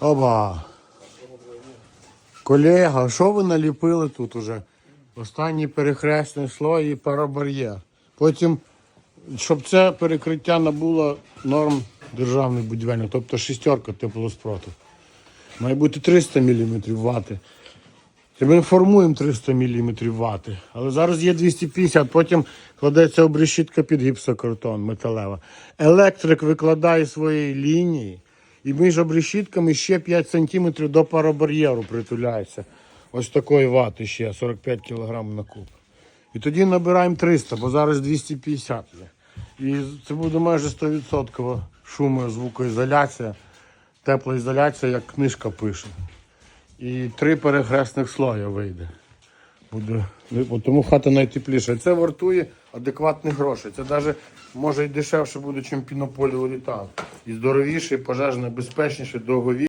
Оба. Колега, що ви наліпили тут уже? Останній перехресний слой і парабар'єр. Потім, щоб це перекриття набуло норм державних будівельних, тобто шістерка теплоспротив. Має бути 300 мм вати. Ми формуємо 300 мм вати, але зараз є 250, потім кладеться обрешітка під гіпсокартон металева. Електрик викладає свої лінії, і між обрешітками ще 5 см до парабар'єру притуляється. Ось такої вати ще 45 кг на куб. І тоді набираємо 300, бо зараз 250 є. І це буде майже 100% шумо, звукоізоляція, теплоізоляція, як книжка пише. І три перехресних слоя вийде. Буде. Тому хата найтепліша. Це вартує адекватних грошей. Це навіть може і дешевше буде, ніж пінополіуретан. І здоровіше, і пожежно безпечніше, довгові.